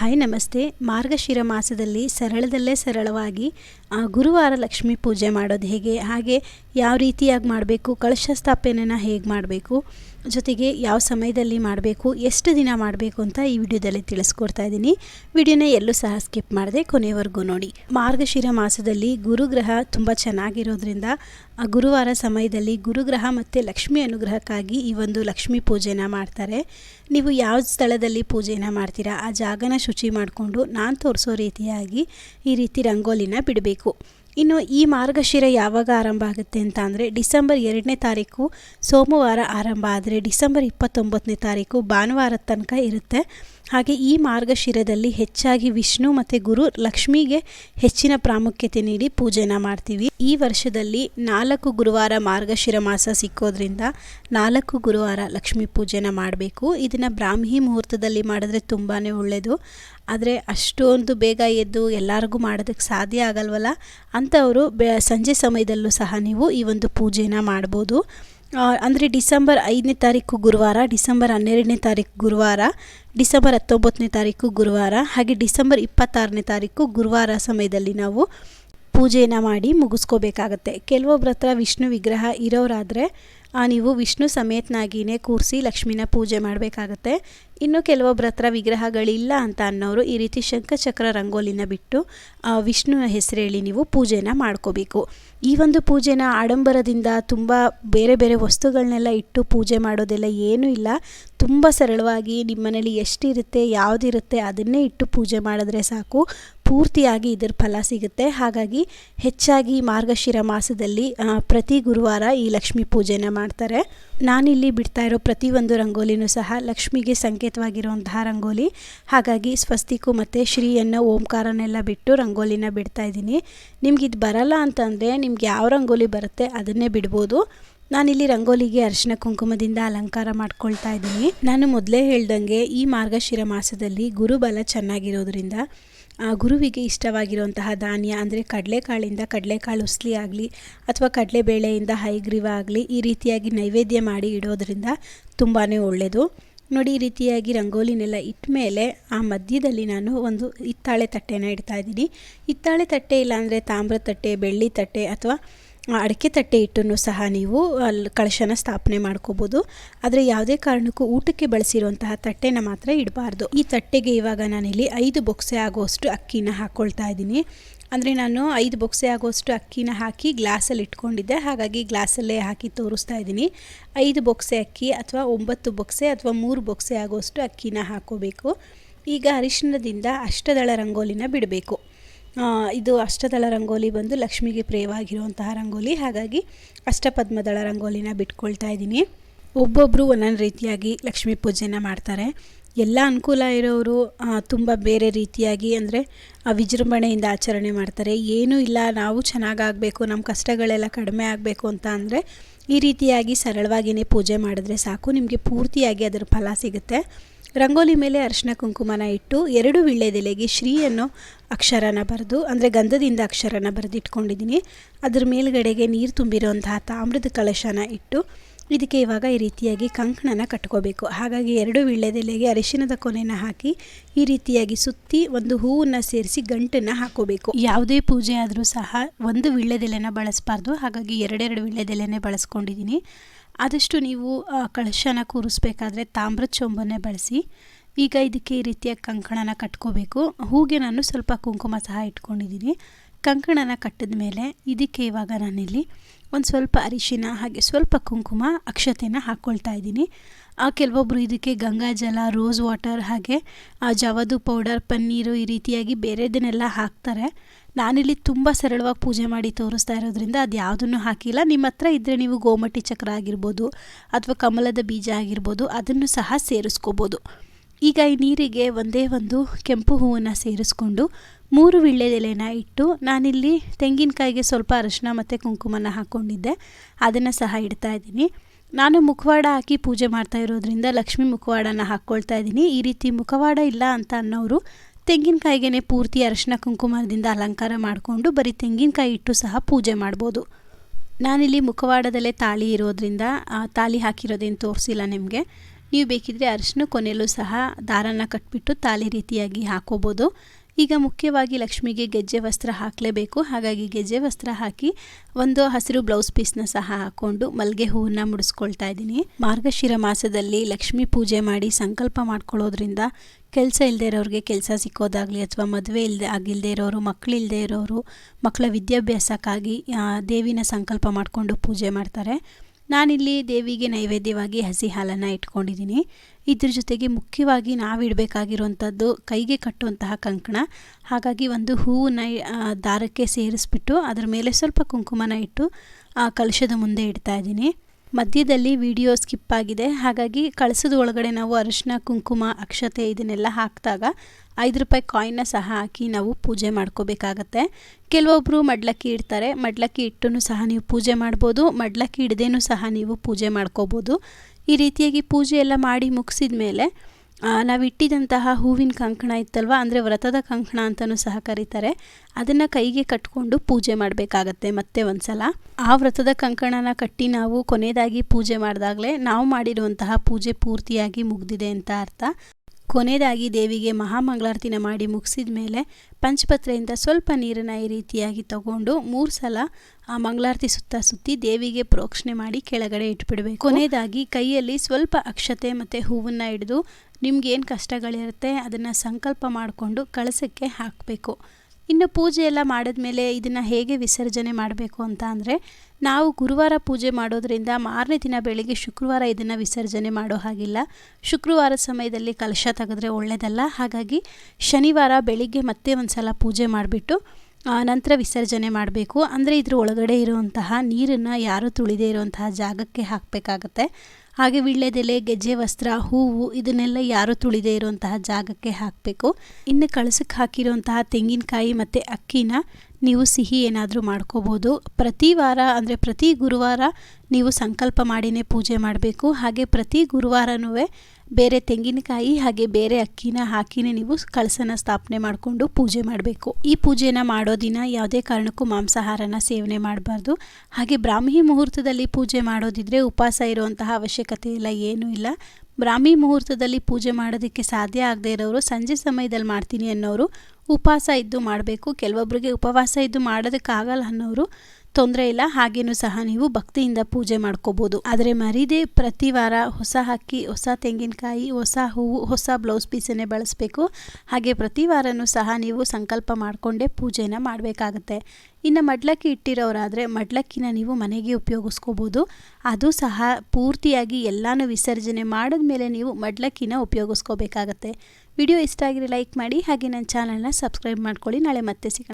Hi ನಮಸ್ತೆ. ಮಾರ್ಗಶಿರ ಮಾಸದಲ್ಲಿ ಸರಳದಲ್ಲೇ ಸರಳವಾಗಿ ಆ, ಗುರುವಾರ ಲಕ್ಷ್ಮೀ ಪೂಜೆ ಮಾಡೋದು ಹೇಗೆ? ಹಾಗೆ ಯಾವ ರೀತಿಯಾಗಿ ಮಾಡಬೇಕು? ಕಳಶ ಸ್ಥಾಪನೆನ ಹೇಗೆ ಮಾಡಬೇಕು? ಜೊತೆಗೆ ಯಾವ ಸಮಯದಲ್ಲಿ ಮಾಡಬೇಕು, ಎಷ್ಟು ದಿನ ಮಾಡಬೇಕು ಅಂತ ಈ ವಿಡಿಯೋದಲ್ಲಿ ತಿಳಿಸ್ಕೊಡ್ತಾ ಇದ್ದೀನಿ. ವಿಡಿಯೋನ ಎಲ್ಲೂ ಸಹ ಸ್ಕಿಪ್ ಮಾಡದೆ ಕೊನೆವರೆಗೂ ನೋಡಿ. ಮಾರ್ಗಶಿರ ಮಾಸದಲ್ಲಿ ಗುರುಗ್ರಹ ತುಂಬ ಚೆನ್ನಾಗಿರೋದ್ರಿಂದ ಆ ಗುರುವಾರ ಸಮಯದಲ್ಲಿ ಗುರುಗ್ರಹ ಮತ್ತು ಲಕ್ಷ್ಮಿ ಅನುಗ್ರಹಕ್ಕಾಗಿ ಈ ಒಂದು ಲಕ್ಷ್ಮಿ ಪೂಜೆನ ಮಾಡ್ತಾರೆ. ನೀವು ಯಾವ ಸ್ಥಳದಲ್ಲಿ ಪೂಜೆನ ಮಾಡ್ತೀರಾ, ಆ ಜಾಗನ ಶುಚಿ ಮಾಡಿಕೊಂಡು ನಾನು ತೋರಿಸೋ ರೀತಿಯಾಗಿ ಈ ರೀತಿ ರಂಗೋಲಿನ ಬಿಡಬೇಕು. ಇನ್ನು ಈ ಮಾರ್ಗಶಿರ ಯಾವಾಗ ಆರಂಭ ಆಗುತ್ತೆ ಅಂತ ಅಂದರೆ ಡಿಸೆಂಬರ್ ಎರಡನೇ ತಾರೀಕು ಸೋಮವಾರ ಆರಂಭ ಆದರೆ ಡಿಸೆಂಬರ್ ಇಪ್ಪತ್ತೊಂಬತ್ತನೇ ತಾರೀಕು ಭಾನುವಾರದ ತನಕ ಇರುತ್ತೆ. ಹಾಗೆ ಈ ಮಾರ್ಗಶಿರದಲ್ಲಿ ಹೆಚ್ಚಾಗಿ ವಿಷ್ಣು ಮತ್ತು ಗುರು ಲಕ್ಷ್ಮಿಗೆ ಹೆಚ್ಚಿನ ಪ್ರಾಮುಖ್ಯತೆ ನೀಡಿ ಪೂಜೆನ ಮಾಡ್ತೀವಿ. ಈ ವರ್ಷದಲ್ಲಿ ನಾಲ್ಕು ಗುರುವಾರ ಮಾರ್ಗಶಿರ ಮಾಸ ಸಿಕ್ಕೋದ್ರಿಂದ ನಾಲ್ಕು ಗುರುವಾರ ಲಕ್ಷ್ಮಿ ಪೂಜೆನ ಮಾಡಬೇಕು. ಇದನ್ನು ಬ್ರಾಹ್ಮಿ ಮುಹೂರ್ತದಲ್ಲಿ ಮಾಡಿದ್ರೆ ತುಂಬಾ ಒಳ್ಳೆಯದು ಆದರೆ ಅಷ್ಟೊಂದು ಬೇಗ ಎದ್ದು ಎಲ್ಲರಿಗೂ ಮಾಡೋದಕ್ಕೆ ಸಾಧ್ಯ ಆಗಲ್ವಲ್ಲ? ಅಂಥವರು ಸಂಜೆ ಸಮಯದಲ್ಲೂ ಸಹ ನೀವು ಈ ಒಂದು ಪೂಜೆನ ಮಾಡ್ಬೋದು. ಅಂದರೆ ಡಿಸೆಂಬರ್ ಐದನೇ ತಾರೀಕು ಗುರುವಾರ, ಡಿಸೆಂಬರ್ ಹನ್ನೆರಡನೇ ತಾರೀಕು ಗುರುವಾರ, ಡಿಸೆಂಬರ್ ಹತ್ತೊಂಬತ್ತನೇ ತಾರೀಕು ಗುರುವಾರ, ಹಾಗೆ ಡಿಸೆಂಬರ್ ಇಪ್ಪತ್ತಾರನೇ ತಾರೀಕು ಗುರುವಾರ ಸಮಯದಲ್ಲಿ ನಾವು ಪೂಜೆಯನ್ನು ಮಾಡಿ ಮುಗಿಸ್ಕೋಬೇಕಾಗತ್ತೆ. ಕೆಲವೊಬ್ಬರ ಹತ್ರ ವಿಷ್ಣು ವಿಗ್ರಹ ಇರೋರಾದರೆ ನೀವು ವಿಷ್ಣು ಸಮೇತನಾಗಿಯೇ ಕೂರಿಸಿ ಲಕ್ಷ್ಮಿನ ಪೂಜೆ ಮಾಡಬೇಕಾಗತ್ತೆ. ಇನ್ನು ಕೆಲವೊಬ್ಬರ ಹತ್ರ ವಿಗ್ರಹಗಳಿಲ್ಲ ಅಂತ ಅನ್ನೋರು ಈ ರೀತಿ ಶಂಖಚಕ್ರ ರಂಗೋಲಿನ ಬಿಟ್ಟು ವಿಷ್ಣುವ ಹೆಸರು ಹೇಳಿ ನೀವು ಪೂಜೆನ ಮಾಡ್ಕೋಬೇಕು. ಈ ಒಂದು ಪೂಜೆನ ಆಡಂಬರದಿಂದ ತುಂಬ ಬೇರೆ ಬೇರೆ ವಸ್ತುಗಳನ್ನೆಲ್ಲ ಇಟ್ಟು ಪೂಜೆ ಮಾಡೋದೆಲ್ಲ ಏನೂ ಇಲ್ಲ. ತುಂಬ ಸರಳವಾಗಿ ನಿಮ್ಮನೇಲಿ ಎಷ್ಟಿರುತ್ತೆ, ಯಾವುದಿರುತ್ತೆ ಅದನ್ನೇ ಇಟ್ಟು ಪೂಜೆ ಮಾಡಿದ್ರೆ ಸಾಕು. ಪೂರ್ತಿಯಾಗಿ ಇದರ ಫಲ ಸಿಗುತ್ತೆ. ಹಾಗಾಗಿ ಹೆಚ್ಚಾಗಿ ಮಾರ್ಗಶಿರ ಮಾಸದಲ್ಲಿ ಪ್ರತಿ ಗುರುವಾರ ಈ ಲಕ್ಷ್ಮೀ ಪೂಜೆನ ಮಾಡ್ತಾರೆ. ನಾನಿಲ್ಲಿ ಬಿಡ್ತಾ ಇರೋ ಪ್ರತಿಯೊಂದು ರಂಗೋಲಿನೂ ಸಹ ಲಕ್ಷ್ಮಿಗೆ ಸಂಕೇತವಾಗಿರುವಂತಹ ರಂಗೋಲಿ. ಹಾಗಾಗಿ ಸ್ವಸ್ತಿಕು ಮತ್ತು ಶ್ರೀಯನ್ನು ಓಂಕಾರನೆಲ್ಲ ಬಿಟ್ಟು ರಂಗೋಲಿನ ಬಿಡ್ತಾ ಇದ್ದೀನಿ. ನಿಮ್ಗೆ ಇದು ಬರಲ್ಲ ಅಂತಂದರೆ ನಿಮ್ಗೆ ಯಾವ ರಂಗೋಲಿ ಬರುತ್ತೆ ಅದನ್ನೇ ಬಿಡ್ಬೋದು. ನಾನಿಲ್ಲಿ ರಂಗೋಲಿಗೆ ಅರಿಶಿನ ಕುಂಕುಮದಿಂದ ಅಲಂಕಾರ ಮಾಡ್ಕೊಳ್ತಾ ಇದ್ದೀನಿ. ನಾನು ಮೊದಲೇ ಹೇಳ್ದಂಗೆ ಈ ಮಾರ್ಗಶಿರ ಮಾಸದಲ್ಲಿ ಗುರುಬಲ ಚೆನ್ನಾಗಿರೋದ್ರಿಂದ, ಆ ಗುರುವಿಗೆ ಇಷ್ಟವಾಗಿರುವಂತಹ ಧಾನ್ಯ ಅಂದರೆ ಕಡಲೆಕಾಳಿಂದ ಕಡಲೆಕಾಳು ಉಸ್ಲಿ ಆಗಲಿ ಅಥವಾ ಕಡಲೆಬೇಳೆಯಿಂದ ಹೈಗ್ರೀವ ಆಗಲಿ ಈ ರೀತಿಯಾಗಿ ನೈವೇದ್ಯ ಮಾಡಿ ಇಡೋದ್ರಿಂದ ತುಂಬಾ ಒಳ್ಳೆಯದು ನೋಡಿ, ಈ ರೀತಿಯಾಗಿ ರಂಗೋಲಿನೆಲ್ಲ ಇಟ್ಟ ಮೇಲೆ ಆ ಮಧ್ಯದಲ್ಲಿ ನಾನು ಒಂದು ಹಿತ್ತಾಳೆ ತಟ್ಟೆನ ಇಡ್ತಾ ಇದ್ದೀನಿ. ಹಿತ್ತಾಳೆ ತಟ್ಟೆ ಇಲ್ಲಾಂದರೆ ತಾಮ್ರ ತಟ್ಟೆ, ಬೆಳ್ಳಿ ತಟ್ಟೆ ಅಥವಾ ಅಡಿಕೆ ತಟ್ಟೆ ಇಟ್ಟನ್ನು ಸಹ ನೀವು ಅಲ್ಲಿ ಕಳಶನ ಸ್ಥಾಪನೆ ಮಾಡ್ಕೋಬೋದು. ಆದರೆ ಯಾವುದೇ ಕಾರಣಕ್ಕೂ ಊಟಕ್ಕೆ ಬಳಸಿರುವಂತಹ ತಟ್ಟೆನ ಮಾತ್ರ ಇಡಬಾರ್ದು. ಈ ತಟ್ಟೆಗೆ ಇವಾಗ ನಾನಿಲ್ಲಿ ಐದು ಬೊಕ್ಸೆ ಆಗುವಷ್ಟು ಅಕ್ಕಿನ ಹಾಕ್ಕೊಳ್ತಾ ಇದ್ದೀನಿ. ಅಂದರೆ ನಾನು ಐದು ಬೊಕ್ಸೆ ಆಗುವಷ್ಟು ಅಕ್ಕಿನ ಹಾಕಿ ಗ್ಲಾಸಲ್ಲಿ ಇಟ್ಕೊಂಡಿದ್ದೆ. ಹಾಗಾಗಿ ಗ್ಲಾಸಲ್ಲೇ ಹಾಕಿ ತೋರಿಸ್ತಾ ಇದ್ದೀನಿ. ಐದು ಬೊಕ್ಸೆ ಅಕ್ಕಿ ಅಥವಾ ಒಂಬತ್ತು ಬೊಕ್ಸೆ ಅಥವಾ ಮೂರು ಬೊಕ್ಸೆ ಆಗುವಷ್ಟು ಅಕ್ಕಿನ ಹಾಕೋಬೇಕು. ಈಗ ಅರಿಶಿಣದಿಂದ ಅಷ್ಟದಳ ರಂಗೋಲಿನ ಬಿಡಬೇಕು. ಇದು ಅಷ್ಟದಳ ರಂಗೋಲಿ ಬಂದು ಲಕ್ಷ್ಮಿಗೆ ಪ್ರಿಯವಾಗಿರುವಂತಹ ರಂಗೋಲಿ. ಹಾಗಾಗಿ ಅಷ್ಟಪದ್ಮದಳ ರಂಗೋಲಿನ ಬಿಟ್ಕೊಳ್ತಾ ಇದ್ದೀನಿ. ಒಬ್ಬೊಬ್ಬರು ಒಂದೊಂದು ರೀತಿಯಾಗಿ ಲಕ್ಷ್ಮೀ ಪೂಜೆನ ಮಾಡ್ತಾರೆ. ಎಲ್ಲ ಅನುಕೂಲ ಇರೋರು ತುಂಬ ಬೇರೆ ರೀತಿಯಾಗಿ ಅಂದರೆ ವಿಜೃಂಭಣೆಯಿಂದ ಆಚರಣೆ ಮಾಡ್ತಾರೆ. ಏನೂ ಇಲ್ಲ, ನಾವು ಚೆನ್ನಾಗಾಗಬೇಕು ನಮ್ಮ ಕಷ್ಟಗಳೆಲ್ಲ ಕಡಿಮೆ ಆಗಬೇಕು ಅಂತ ಅಂದರೆ ಈ ರೀತಿಯಾಗಿ ಸರಳವಾಗಿಯೇ ಪೂಜೆ ಮಾಡಿದ್ರೆ ಸಾಕು. ನಿಮಗೆ ಪೂರ್ತಿಯಾಗಿ ಅದರ ಫಲ ಸಿಗುತ್ತೆ. ರಂಗೋಲಿ ಮೇಲೆ ಅರಿಶಿನ ಕುಂಕುಮನ ಇಟ್ಟು ಎರಡು ವೀಳ್ಯದೆಲೆಗೆ ಶ್ರೀ ಅನ್ನೋ ಅಕ್ಷರನ ಬರೆದು, ಅಂದರೆ ಗಂಧದಿಂದ ಅಕ್ಷರನ ಬರೆದಿಟ್ಕೊಂಡಿದ್ದೀನಿ. ಅದ್ರ ಮೇಲ್ಗಡೆಗೆ ನೀರು ತುಂಬಿರುವಂತಹ ತಾಮ್ರದ ಕಳಶನ ಇಟ್ಟು, ಇದಕ್ಕೆ ಇವಾಗ ಈ ರೀತಿಯಾಗಿ ಕಂಕಣನ ಕಟ್ಕೋಬೇಕು. ಹಾಗಾಗಿ ಎರಡು ವೀಳ್ಯದೆಲೆಗೆ ಅರಿಶಿನದ ಕೊನೆನ ಹಾಕಿ, ಈ ರೀತಿಯಾಗಿ ಸುತ್ತಿ ಒಂದು ಹೂವನ್ನು ಸೇರಿಸಿ ಗಂಟನ್ನು ಹಾಕೋಬೇಕು. ಯಾವುದೇ ಪೂಜೆ ಆದರೂ ಸಹ ಒಂದು ವೀಳ್ಯದೆಲೆನ ಬಳಸಬಾರ್ದು. ಹಾಗಾಗಿ ಎರಡೆರಡು ವೀಳ್ಯದೆಲೆನೇ ಬಳಸ್ಕೊಂಡಿದ್ದೀನಿ. ಆದಷ್ಟು ನೀವು ಕಳಶನ ಕೂರಿಸ್ಬೇಕಾದ್ರೆ ತಾಮ್ರದ ಚೊಂಬನ್ನೇ ಬಳಸಿ. ಈಗ ಇದಕ್ಕೆ ಈ ರೀತಿಯ ಕಂಕಣನ ಕಟ್ಕೋಬೇಕು. ಹೂಗೆ ನಾನು ಸ್ವಲ್ಪ ಕುಂಕುಮ ಸಹ ಇಟ್ಕೊಂಡಿದ್ದೀನಿ. ಕಂಕಣನ ಕಟ್ಟಿದ ಮೇಲೆ ಇದಕ್ಕೆ ಇವಾಗ ನಾನಿಲ್ಲಿ ಒಂದು ಸ್ವಲ್ಪ ಅರಿಶಿನ ಹಾಗೆ ಸ್ವಲ್ಪ ಕುಂಕುಮ ಅಕ್ಷತೆನ ಹಾಕ್ಕೊಳ್ತಾ ಇದ್ದೀನಿ. ಕೆಲವೊಬ್ಬರು ಇದಕ್ಕೆ ಗಂಗಾಜಲ ರೋಸ್ ವಾಟರ್ ಹಾಗೆ, ಆ ಜವದು ಪೌಡರ್, ಪನ್ನೀರು ಈ ರೀತಿಯಾಗಿ ಬೇರೆದನ್ನೆಲ್ಲ ಹಾಕ್ತಾರೆ. ನಾನಿಲ್ಲಿ ತುಂಬ ಸರಳವಾಗಿ ಪೂಜೆ ಮಾಡಿ ತೋರಿಸ್ತಾ ಇರೋದ್ರಿಂದ ಅದು ಯಾವುದನ್ನು ಹಾಕಿಲ್ಲ. ನಿಮ್ಮ ಹತ್ರ ಇದ್ದರೆ ನೀವು ಗೋಮಟಿ ಚಕ್ರ ಆಗಿರ್ಬೋದು ಅಥವಾ ಕಮಲದ ಬೀಜ ಆಗಿರ್ಬೋದು ಅದನ್ನು ಸಹ ಸೇರಿಸ್ಕೋಬೋದು. ಈಗ ಈ ನೀರಿಗೆ ಒಂದೇ ಒಂದು ಕೆಂಪು ಹೂವನ್ನು ಸೇರಿಸ್ಕೊಂಡು ಮೂರು ವಿಳ್ಳೆದೆಲೆನ ಇಟ್ಟು ನಾನಿಲ್ಲಿ ತೆಂಗಿನಕಾಯಿಗೆ ಸ್ವಲ್ಪ ಅರಶಿನ ಮತ್ತು ಕುಂಕುಮನ ಹಾಕ್ಕೊಂಡಿದ್ದೆ ಅದನ್ನು ಸಹ ಇಡ್ತಾ ಇದ್ದೀನಿ. ನಾನು ಮುಖವಾಡ ಹಾಕಿ ಪೂಜೆ ಮಾಡ್ತಾ ಇರೋದ್ರಿಂದ ಲಕ್ಷ್ಮೀ ಮುಖವಾಡನ ಹಾಕ್ಕೊಳ್ತಾ ಇದ್ದೀನಿ. ಈ ರೀತಿ ಮುಖವಾಡ ಇಲ್ಲ ಅಂತ ಅನ್ನೋರು ತೆಂಗಿನಕಾಯಿಗೆ ಪೂರ್ತಿ ಅರಶಿನ ಕುಂಕುಮದಿಂದ ಅಲಂಕಾರ ಮಾಡಿಕೊಂಡು ಬರೀ ತೆಂಗಿನಕಾಯಿ ಇಟ್ಟು ಸಹ ಪೂಜೆ ಮಾಡ್ಬೋದು. ನಾನಿಲ್ಲಿ ಮುಖವಾಡದಲ್ಲೇ ತಾಳಿ ಇರೋದ್ರಿಂದ ತಾಳಿ ಹಾಕಿರೋದೇನು ತೋರಿಸಿಲ್ಲ ನಿಮಗೆ. ನೀವು ಬೇಕಿದ್ರೆ ಅರಿಶಿನ ಕೊನೆಯಲ್ಲೂ ಸಹ ದಾರನ ಕಟ್ಬಿಟ್ಟು ತಾಳಿ ರೀತಿಯಾಗಿ ಹಾಕೋಬೋದು. ಈಗ ಮುಖ್ಯವಾಗಿ ಲಕ್ಷ್ಮಿಗೆ ಗೆಜ್ಜೆ ವಸ್ತ್ರ ಹಾಕಲೇಬೇಕು. ಹಾಗಾಗಿ ಗೆಜ್ಜೆ ವಸ್ತ್ರ ಹಾಕಿ ಒಂದು ಹಸಿರು ಬ್ಲೌಸ್ ಪೀಸ್ನ ಸಹ ಹಾಕ್ಕೊಂಡು ಮಲ್ಲಿಗೆ ಹೂವನ್ನ ಮುಡಿಸ್ಕೊಳ್ತಾ ಇದ್ದೀನಿ. ಮಾರ್ಗಶಿರ ಮಾಸದಲ್ಲಿ ಲಕ್ಷ್ಮಿ ಪೂಜೆ ಮಾಡಿ ಸಂಕಲ್ಪ ಮಾಡ್ಕೊಳ್ಳೋದ್ರಿಂದ ಕೆಲಸ ಇಲ್ಲದೆ ಇರೋರಿಗೆ ಕೆಲಸ ಸಿಕ್ಕೋದಾಗಲಿ ಅಥವಾ ಮದುವೆ ಇಲ್ಲದೆ ಆಗಿಲ್ಲದೆ ಇರೋರು ಮಕ್ಕಳು ಇರೋರು ಮಕ್ಕಳ ವಿದ್ಯಾಭ್ಯಾಸಕ್ಕಾಗಿ ದೇವಿನ ಸಂಕಲ್ಪ ಮಾಡಿಕೊಂಡು ಪೂಜೆ ಮಾಡ್ತಾರೆ. ನಾನಿಲ್ಲಿ ದೇವಿಗೆ ನೈವೇದ್ಯವಾಗಿ ಹಸಿ ಹಾಲನ್ನು ಇಟ್ಕೊಂಡಿದ್ದೀನಿ. ಇದ್ರ ಜೊತೆಗೆ ಮುಖ್ಯವಾಗಿ ನಾವು ಇಡಬೇಕಾಗಿರುವಂಥದ್ದು ಕೈಗೆ ಕಟ್ಟುವಂತಹ ಕಂಕಣ. ಹಾಗಾಗಿ ಒಂದು ಹೂವನ್ನ ದಾರಕ್ಕೆ ಸೇರಿಸ್ಬಿಟ್ಟು ಅದರ ಮೇಲೆ ಸ್ವಲ್ಪ ಕುಂಕುಮನ ಇಟ್ಟು, ಆ, ಕಲಶದ ಮುಂದೆ ಇಡ್ತಾ ಇದ್ದೀನಿ. ಮಧ್ಯದಲ್ಲಿ ವಿಡಿಯೋ ಸ್ಕಿಪ್ ಆಗಿದೆ. ಹಾಗಾಗಿ ಕಳಸದ ಒಳಗಡೆ ನಾವು ಅರಿಶಿನ, ಕುಂಕುಮ, ಅಕ್ಷತೆ ಇದನ್ನೆಲ್ಲ ಹಾಕಿದಾಗ ಐದು ರೂಪಾಯಿ ಕಾಯಿನ್ನ ಸಹ ಹಾಕಿ ನಾವು ಪೂಜೆ ಮಾಡ್ಕೋಬೇಕಾಗತ್ತೆ. ಕೆಲವೊಬ್ಬರು ಮಡ್ಲಕ್ಕಿ ಇಡ್ತಾರೆ. ಮಡ್ಲಕ್ಕಿ ಇಟ್ಟು ಸಹ ನೀವು ಪೂಜೆ ಮಾಡ್ಬೋದು. ಮಡ್ಲಕ್ಕಿ ಇಡದೇನೂ ಸಹ ನೀವು ಪೂಜೆ ಮಾಡ್ಕೋಬೋದು. ಈ ರೀತಿಯಾಗಿ ಪೂಜೆ ಎಲ್ಲ ಮಾಡಿ ಮುಗಿಸಿದ ಮೇಲೆ ನಾವು ಇಟ್ಟಿದಂತಹ ಹೂವಿನ ಕಂಕಣ ಇತ್ತಲ್ವ, ಅಂದರೆ ವ್ರತದ ಕಂಕಣ ಅಂತಲೂ ಸಹ ಕರೀತಾರೆ. ಅದನ್ನು ಕೈಗೆ ಕಟ್ಕೊಂಡು ಪೂಜೆ ಮಾಡಬೇಕಾಗತ್ತೆ ಮತ್ತೆ ಒಂದು ಸಲ ಆ ವ್ರತದ ಕಂಕಣನ ಕಟ್ಟಿ ನಾವು ಕೊನೆಯದಾಗಿ ಪೂಜೆ ಮಾಡಿದಾಗಲೇ ನಾವು ಮಾಡಿರುವಂತಹ ಪೂಜೆ ಪೂರ್ತಿಯಾಗಿ ಮುಗ್ದಿದೆ ಅಂತ ಅರ್ಥ. ಕೊನೆಯದಾಗಿ ದೇವಿಗೆ ಮಹಾಮಂಗಳಾರತಿನ ಮಾಡಿ ಮುಗಿಸಿದ ಮೇಲೆ ಪಂಚಪತ್ರೆಯಿಂದ ಸ್ವಲ್ಪ ನೀರನ್ನು ಈ ರೀತಿಯಾಗಿ ತಗೊಂಡು ಮೂರು ಸಲ ಆ ಮಂಗಳಾರತಿ ಸುತ್ತ ಸುತ್ತಿ ದೇವಿಗೆ ಪ್ರೋಕ್ಷಣೆ ಮಾಡಿ ಕೆಳಗಡೆ ಇಟ್ಬಿಡಬೇಕು. ಕೊನೆಯದಾಗಿ ಕೈಯಲ್ಲಿ ಸ್ವಲ್ಪ ಅಕ್ಷತೆ ಮತ್ತು ಹೂವನ್ನು ಹಿಡಿದು ನಿಮ್ಗೇನು ಕಷ್ಟಗಳಿರುತ್ತೆ ಅದನ್ನು ಸಂಕಲ್ಪ ಮಾಡಿಕೊಂಡು ಕಳಸಕ್ಕೆ ಹಾಕಬೇಕು. ಇನ್ನು ಪೂಜೆ ಎಲ್ಲ ಮಾಡಿದ್ಮೇಲೆ ಇದನ್ನು ಹೇಗೆ ವಿಸರ್ಜನೆ ಮಾಡಬೇಕು ಅಂತ ಅಂದರೆ, ನಾವು ಗುರುವಾರ ಪೂಜೆ ಮಾಡೋದ್ರಿಂದ ಮಾರನೇ ದಿನ ಬೆಳಿಗ್ಗೆ ಶುಕ್ರವಾರ ಇದನ್ನು ವಿಸರ್ಜನೆ ಮಾಡೋ ಹಾಗಿಲ್ಲ. ಶುಕ್ರವಾರ ಸಮಯದಲ್ಲಿ ಕಲಶ ತೆಗೆದ್ರೆ ಒಳ್ಳೆಯದಲ್ಲ ಹಾಗಾಗಿ ಶನಿವಾರ ಬೆಳಿಗ್ಗೆ ಮತ್ತೆ ಒಂದು ಸಲ ಪೂಜೆ ಮಾಡಿಬಿಟ್ಟು ನಂತರ ವಿಸರ್ಜನೆ ಮಾಡಬೇಕು. ಅಂದರೆ ಇದ್ರ ಒಳಗಡೆ ಇರುವಂತಹ ನೀರನ್ನು ಯಾರು ತುಳಿದೇ ಇರುವಂತಹ ಜಾಗಕ್ಕೆ ಹಾಕಬೇಕಾಗತ್ತೆ. ಹಾಗೆ ವಿಳ್ಳೆದೆಲೆ ಗೆಜ್ಜೆ, ವಸ್ತ್ರ, ಹೂವು ಇದನ್ನೆಲ್ಲ ಯಾರು ತುಳಿದೇ ಇರುವಂತಹ ಜಾಗಕ್ಕೆ ಹಾಕಬೇಕು. ಇನ್ನು ಕಳಸಕ್ಕೆ ಹಾಕಿರುವಂತಹ ತೆಂಗಿನಕಾಯಿ ಮತ್ತು ಅಕ್ಕಿನ ನೀವು ಸಿಹಿ ಏನಾದರೂ ಮಾಡ್ಕೋಬೋದು. ಪ್ರತಿ ವಾರ ಅಂದರೆ ಪ್ರತಿ ಗುರುವಾರ ನೀವು ಸಂಕಲ್ಪ ಮಾಡಿನೇ ಪೂಜೆ ಮಾಡಬೇಕು. ಹಾಗೆ ಪ್ರತಿ ಗುರುವಾರನೂ ಬೇರೆ ತೆಂಗಿನಕಾಯಿ ಹಾಗೆ ಬೇರೆ ಅಕ್ಕಿನ ಹಾಕಿನೇ ನೀವು ಕಳಸನ ಸ್ಥಾಪನೆ ಮಾಡಿಕೊಂಡು ಪೂಜೆ ಮಾಡಬೇಕು. ಈ ಪೂಜೆನ ಮಾಡೋ ದಿನ ಯಾವುದೇ ಕಾರಣಕ್ಕೂ ಮಾಂಸಾಹಾರನ ಸೇವನೆ ಮಾಡಬಾರ್ದು. ಹಾಗೆ ಬ್ರಾಹ್ಮಿ ಮುಹೂರ್ತದಲ್ಲಿ ಪೂಜೆ ಮಾಡೋದಿದ್ರೆ ಉಪವಾಸ ಇರುವಂತಹ ಅವಶ್ಯಕತೆ ಇಲ್ಲ ಏನೂ ಇಲ್ಲ. ಬ್ರಾಹ್ಮಿ ಮುಹೂರ್ತದಲ್ಲಿ ಪೂಜೆ ಮಾಡೋದಕ್ಕೆ ಸಾಧ್ಯ ಆಗದೇ ಇರೋರು ಸಂಜೆ ಸಮಯದಲ್ಲಿ ಮಾಡ್ತೀನಿ ಅನ್ನೋರು ಉಪವಾಸ ಇದ್ದು ಮಾಡಬೇಕು. ಕೆಲವೊಬ್ಬರಿಗೆ ಉಪವಾಸ ಇದ್ದು ಮಾಡೋದಕ್ಕಾಗಲ್ಲ ಅನ್ನೋರು ತೊಂದರೆ ಇಲ್ಲ, ಹಾಗೇನೂ ಸಹ ನೀವು ಭಕ್ತಿಯಿಂದ ಪೂಜೆ ಮಾಡ್ಕೋಬೋದು. ಆದರೆ ಮರಿದೇ, ಪ್ರತಿ ವಾರ ಹೊಸ ಹಕ್ಕಿ ಹೊಸ ತೆಂಗಿನಕಾಯಿ, ಹೊಸ ಹೂವು, ಹೊಸ ಬ್ಲೌಸ್ ಪೀಸನ್ನೇ ಬಳಸಬೇಕು. ಹಾಗೆ ಪ್ರತಿ ವಾರನೂ ಸಹ ನೀವು ಸಂಕಲ್ಪ ಮಾಡಿಕೊಂಡೇ ಪೂಜೆನ ಮಾಡಬೇಕಾಗತ್ತೆ. ಇನ್ನು ಮಡ್ಲಕ್ಕಿ ಇಟ್ಟಿರೋರಾದರೆ ಮಡ್ಲಕ್ಕಿನ ನೀವು ಮನೆಗೆ ಉಪಯೋಗಿಸ್ಕೋಬೋದು. ಅದು ಸಹ ಪೂರ್ತಿಯಾಗಿ ಎಲ್ಲನೂ ವಿಸರ್ಜನೆ ಮಾಡಿದ ಮೇಲೆ ನೀವು ಮಡ್ಲಕ್ಕಿನ ಉಪಯೋಗಿಸ್ಕೋಬೇಕಾಗತ್ತೆ. ವಿಡಿಯೋ ಇಷ್ಟ ಆಗಿರಲಿ ಲೈಕ್ ಮಾಡಿ, ಹಾಗೆ ನನ್ನ ಚಾನಲ್ನ ಸಬ್ಸ್ಕ್ರೈಬ್ ಮಾಡ್ಕೊಳ್ಳಿ. ನಾಳೆ ಮತ್ತೆ ಸಿಗೋಣ.